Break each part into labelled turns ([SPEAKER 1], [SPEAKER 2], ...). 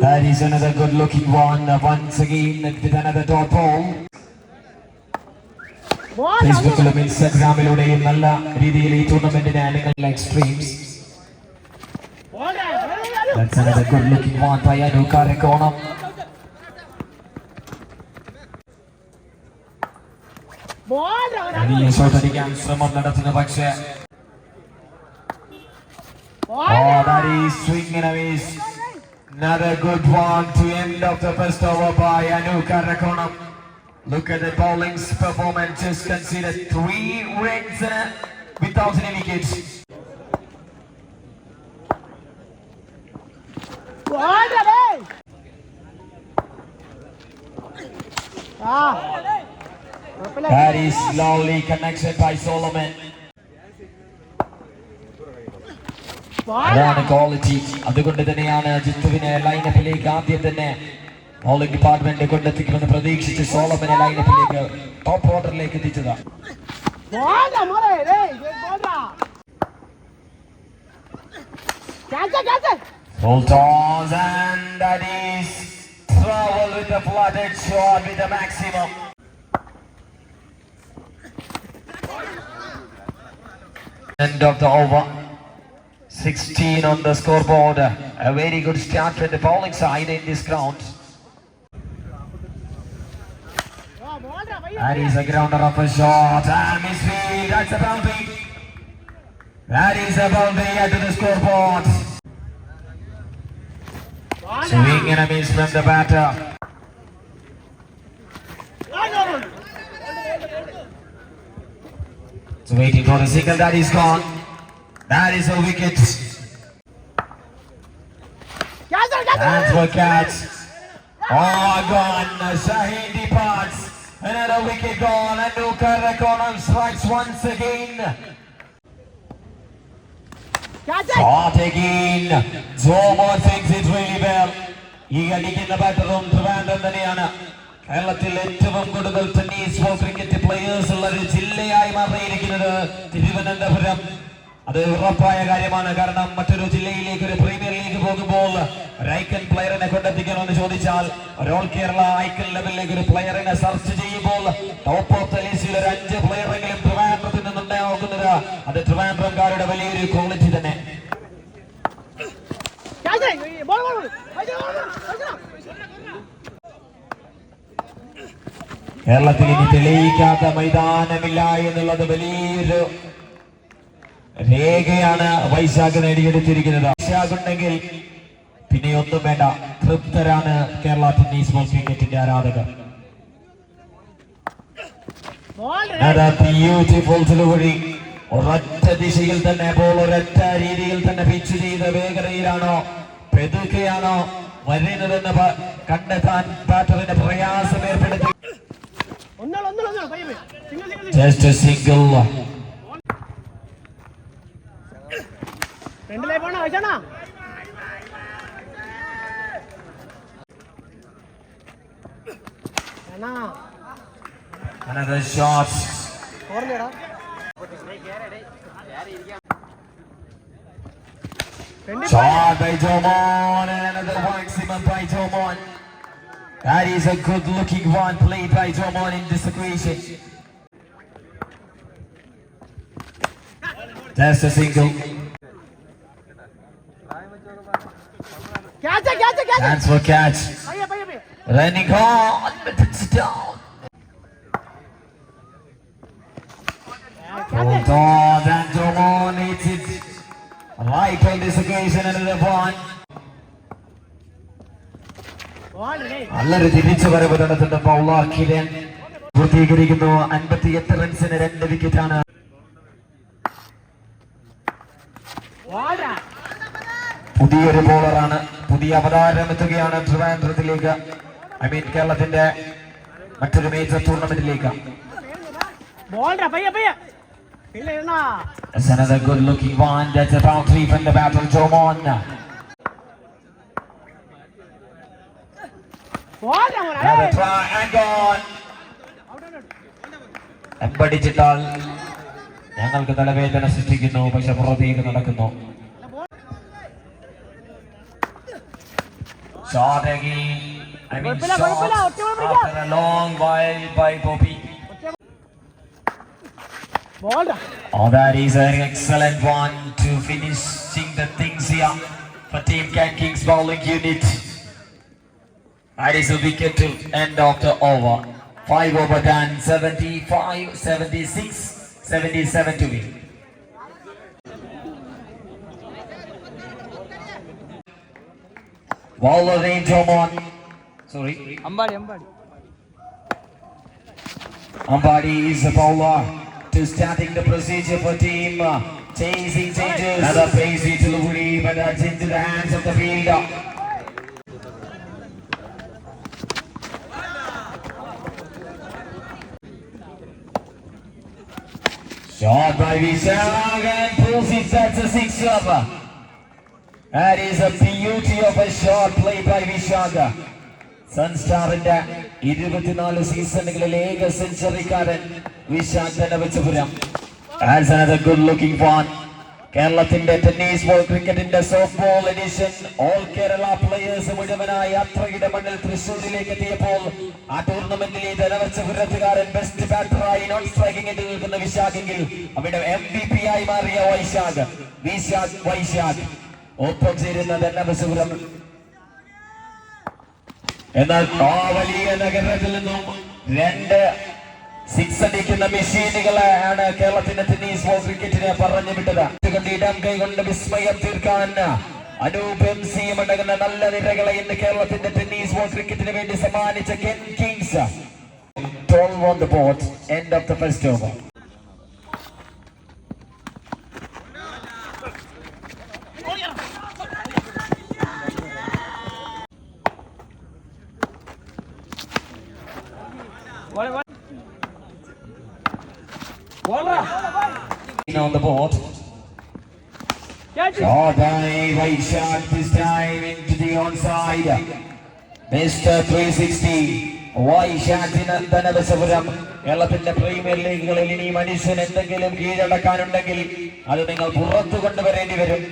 [SPEAKER 1] That is another good looking one. Uh, Once again with another dot ball. ഫേസ്ബുക്കിലും ഇൻസ്റ്റാഗ്രാമിലൂടെയും നല്ല രീതിയിൽ ഈ ടൂർണമെന്റിനെ നിങ്ങൾ like streams That's another good looking one by Anu Karakoണം. വലിയ ഷോട്ട് അടിക്കാൻ ശ്രമം നടത്തുന്നു പക്ഷേ Oh, that is swing and a miss. Another good one to end of the first over by Anu Karakoണം. Look at the bowling's performance. Just consider three runs uh, without any wickets. That is lovely connection by Solomon. അതാണ് quality അതുകൊണ്ട് തന്നെയാണ് ജിത്തുവിനെ ലൈനപ്പിലേക്ക് ആദ്യം തന്നെ bowling department കൊണ്ടെത്തിക്കുമെന്ന് പ്രതീക്ഷിച്ച് സോളമനെ ലൈനപ്പിലേക്ക് top ഓർഡറിലേക്ക് എത്തിച്ചത് Full toss and that is travel with the flooded shot with the maximum. End of the over. 16 on the scoreboard. A very good start from the bowling side in this ground. That is a grounder of a shot. And miss field. That's a boundary. That is a boundary to the scoreboard. Swing and a miss from the batter. So waiting for the single that is gone. That is a wicket. And for catch. Oh, gone. Shaheen departs. Another wicket gone. And Nuka Rakonam strikes once again. Shot again. Zomo thinks it really well. ഈ അടിക്കുന്ന ബാറ്ററും ട്രിവാൻഡ്രം തന്നെയാണ് കേരളത്തിൽ ഏറ്റവും കൂടുതൽ tennis ball cricket players ഉള്ള ഒരു ജില്ലയായി മാറിയിരിക്കുന്നത് തിരുവനന്തപുരം. അത് ഉറപ്പായ കാര്യമാണ്. കാരണം മറ്റൊരു ജില്ലയിലേക്ക് ഒരു പ്രീമിയർ ലീഗ് പോകുമ്പോൾ ഒരു ഐക്കൺ പ്ലെയറിനെ കൊണ്ടെത്തിക്കണമെന്ന് ചോദിച്ചാൽ ഒരു ഓൾ കേരള ഐക്കൺ ലെവലിലേക്ക് ഒരു പ്ലെയറിനെ സെർച്ച് ചെയ്യുമ്പോൾ ടോപ്പ് ഓഫ് ദ ലിസ്റ്റിൽ ഒരു അഞ്ച് പ്ലെയറെങ്കിലും ട്രിവാൻഡ്രത്തിൽ നിന്നുണ്ടാകുന്നത് അത് ട്രിവാൻഡ്രംകാരുടെ വലിയൊരു ക്വാളിറ്റി തന്നെ. കേരളത്തിൽ ഇനി തെളിയിക്കാത്ത മൈതാനമില്ല എന്നുള്ളത് വലിയൊരു രേഖയാണ് വൈശാഖ് നേടിയെടുത്തിരിക്കുന്നത്. വൈശാഖ് ഉണ്ടെങ്കിൽ പിന്നെ ഒന്നും വേണ്ട. തൃപ്തരാണ് കേരള ടെന്നീസ് ബോൾ ക്രിക്കറ്റിന്റെ ആരാധകർ. ബ്യൂട്ടിഫുൾ ഒരൊറ്റ ദിശയിൽ തന്നെ ബോൾ ഒരൊറ്റ രീതിയിൽ തന്നെ പിച്ച് ചെയ്ത വേഗതയിലാണോ? പെതുക്കെയാണോ വരുന്നതെന്ന് കണ്ടെത്താൻ ബാറ്ററിന് പ്രയാസം ഏർപ്പെടുത്തി ജസ്റ്റ് സിംഗിൾ
[SPEAKER 2] ഫ്രണ്ടിലേക്ക് പോണോ വൈശാണോ അണ്ണാ
[SPEAKER 1] Another shot.
[SPEAKER 2] ഓർമ്മടാ
[SPEAKER 1] Shot by Jomon and another maximum by Jomon. That is a good looking one played by Drummond in this occasion. That's a single.
[SPEAKER 2] Catch, catch, catch.
[SPEAKER 1] Hands for catch. Running on, but it's down. Hold on, and Drummond needs it. Right on this occasion, another one. നല്ലൊരു തിരിച്ചു വരവ് നടത്തുന്ന bowler പൂർത്തീകരിക്കുന്നു. അൻപത്തി എട്ട് റൺസിന് രണ്ട് വിക്കറ്റാണ്. പുതിയൊരു ബോളറാണ്. പുതിയ അവതാരം എത്തുകയാണ് ട്രിവാൻഡ്രത്തിലേക്ക്. ഐ മീൻ കേരളത്തിന്റെ മറ്റൊരു മേജർ ടൂർണമെന്റിലേക്ക് That's another good looking one. That's a boundary from the batter, Jomon.
[SPEAKER 2] ഓടാ
[SPEAKER 1] എമ്പടിച്ചിട്ടാൽ ഞങ്ങൾക്ക് തലവേദന സൃഷ്ടിക്കുന്നു പക്ഷെ പുറത്തേക്ക് നടക്കുന്നു Shot again. I mean,
[SPEAKER 2] കുഴപ്പമില്ല, കുഴപ്പമില്ല,
[SPEAKER 1] shots
[SPEAKER 2] ഒറ്റ ഗോൾ പിടിക്കാം.
[SPEAKER 1] after a long while by Bobby.
[SPEAKER 2] ബോൾഡാ
[SPEAKER 1] Oh, that is an excellent one to finishing the things here for Team Can Kings bowling unit. That is a wicket to end of the over. 5 over than 75, 76, 77 to win. Bowler range on. Sorry.
[SPEAKER 2] Ambadi, Ambadi.
[SPEAKER 1] Ambadi is the bowler to starting the procedure for team. Chasing changes. Another pace to Luri, but that's into the hands of the fielder. Shot by Vishag and pulls it. That's a six over. That is a beauty of a shot played by Vishag. സൺസ്റ്റാറിന്റെ ഇരുപത്തിനാല് സീസണുകളിൽ ഏക സെഞ്ചുറിക്കാരൻ Vishakh ധനവച്ചപുരം as another good looking one കേരളത്തിന്റെ tennis ball ക്രിക്കറ്റിന്റെ soft ball edition all Kerala players മുഴുവനായി യാത്രയുടെ മണ്ണിൽ തൃശ്ശൂരിലേക്ക് എത്തിയപ്പോൾ ആ ടൂർണമെന്റിലെ ധനവച്ചപുരത്തുകാരൻ ബെസ്റ്റ് ബാറ്ററായി നോൺ സ്ട്രൈക്കിംഗ് എത്തി നിൽക്കുന്ന വിശാഖെങ്കിൽ അവിടെ എം ബി പി ആയി മാറിയ വൈശാഖ് വിശാഖ് വൈശാഖ്. ഒപ്പം ചേരുന്ന ധനവസുരം എന്നാൽ ആ വലിയ നഗരത്തിൽ നിന്നും രണ്ട് സിക്സ് അടിക്കുന്ന മെഷീനുകളാണ് കേരളത്തിന്റെ ടെന്നീസ് ബോൾ ക്രിക്കറ്റിനെ പറഞ്ഞു വിട്ടത്. ഇടം കൈകൊണ്ട് വിസ്മയം തീർക്കാൻ അനൂപ് എം സി അടങ്ങുന്ന നല്ല നിരകളെ ഇന്ന് കേരളത്തിന്റെ ടെന്നീസ് ബോൾ ക്രിക്കറ്റിന് വേണ്ടി സമ്മാനിച്ച Ken Kings 12 on the board, end of the first over.
[SPEAKER 2] ബോൾഡാ
[SPEAKER 1] On the board.
[SPEAKER 2] Catch
[SPEAKER 1] Shot by Vaishak this time into the onside. Mr. 360. വൈശാഖിന് ധനവശപുരം കേരളത്തിന്റെ പ്രീമിയർ ലീഗുകളിൽ ഇനി മനുഷ്യൻ എന്തെങ്കിലും കീഴടക്കാനുണ്ടെങ്കിൽ അത് നിങ്ങൾ പുറത്തു കൊണ്ടുവരേണ്ടി വരും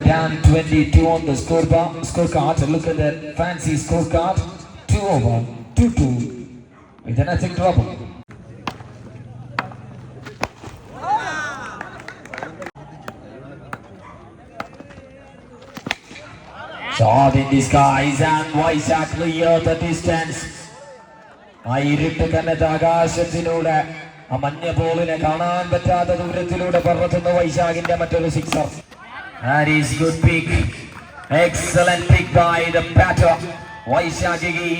[SPEAKER 1] Down 22 on the scorecard. Scorecard. Look at that fancy scorecard. Two over, two two. Nothing trouble. Shot in the skies and Vaisak clear the distance. ആ ഇരുട്ട് കനത്ത ആകാശത്തിലൂടെ ആ മഞ്ഞ ബോളിനെ കാണാൻ പറ്റാത്ത ദൂരത്തിലൂടെ പറത്തുന്ന വൈശാഖിന്റെ മറ്റൊരു sixer That is good pick. Excellent pick by the batter. Vaishakhi.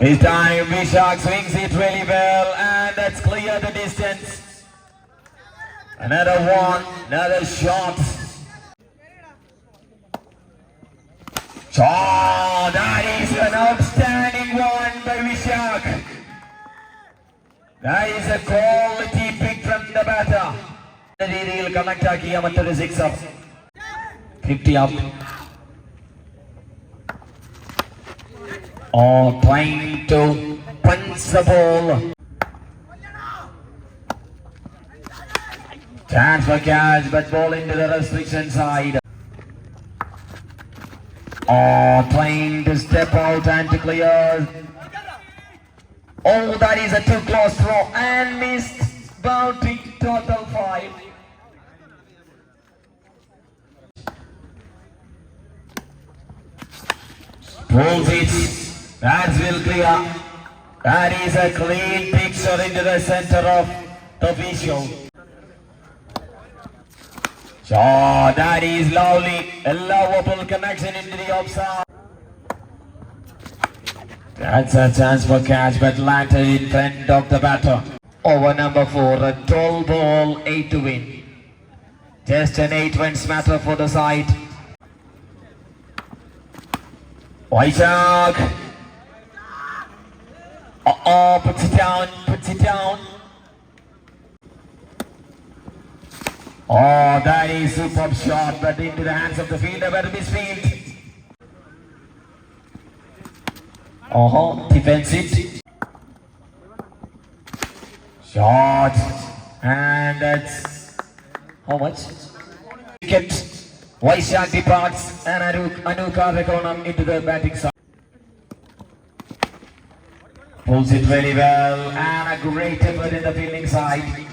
[SPEAKER 1] This time Vishak swings it really well and that's clear the distance. Another one, another shot. Oh, that is an outstanding one by Vishak. That is a quality pick from the batter. രീതിയിൽ connect ആക്കിയ മറ്റൊരു sixer fifty up Oh, trying to punch the ball. Chance for catch, but ball into the restriction side. Oh, trying to step out and to clear. Oh, that is a too close throw and missed. Bounty total five. Pulls it. That's will clear. That is a clean picture into the center of the visual. Oh, that is lovely. A lovable connection into the offside. That's a chance for catch, but landed in front of the batter. Over number four, a tall ball, eight to win. Just an eight wins matter for the side. Vaisak. Uh-oh, puts it down, puts it down. Oh, that is superb shot, but into the hands of the fielder, but misfield. Uh-huh, defends it. Shot. And that's how much? Wicket. Vaishak departs and Anu, Anu Karvekonam into the batting side. Pulls it very well and a great effort in the fielding side.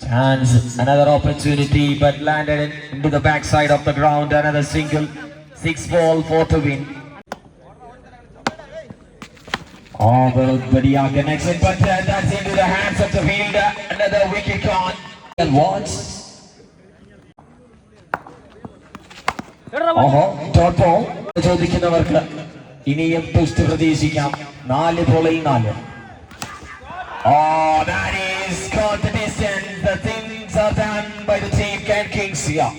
[SPEAKER 1] Chance, another opportunity but landed it into the backside of the ground. Another single, six ball, four to win. Oh, well, Badia connects it, but uh, that's into the hands of the fielder. Another wicket gone. And what? ഓഹോ dot ball ചോദിക്കുന്നവർക്ക് ഇനിയും twist പ്രതീക്ഷിക്കാം നാല് ബോളിൽ നാല് Oh, that is caught the distance. The things are done by the team Ken Kings here.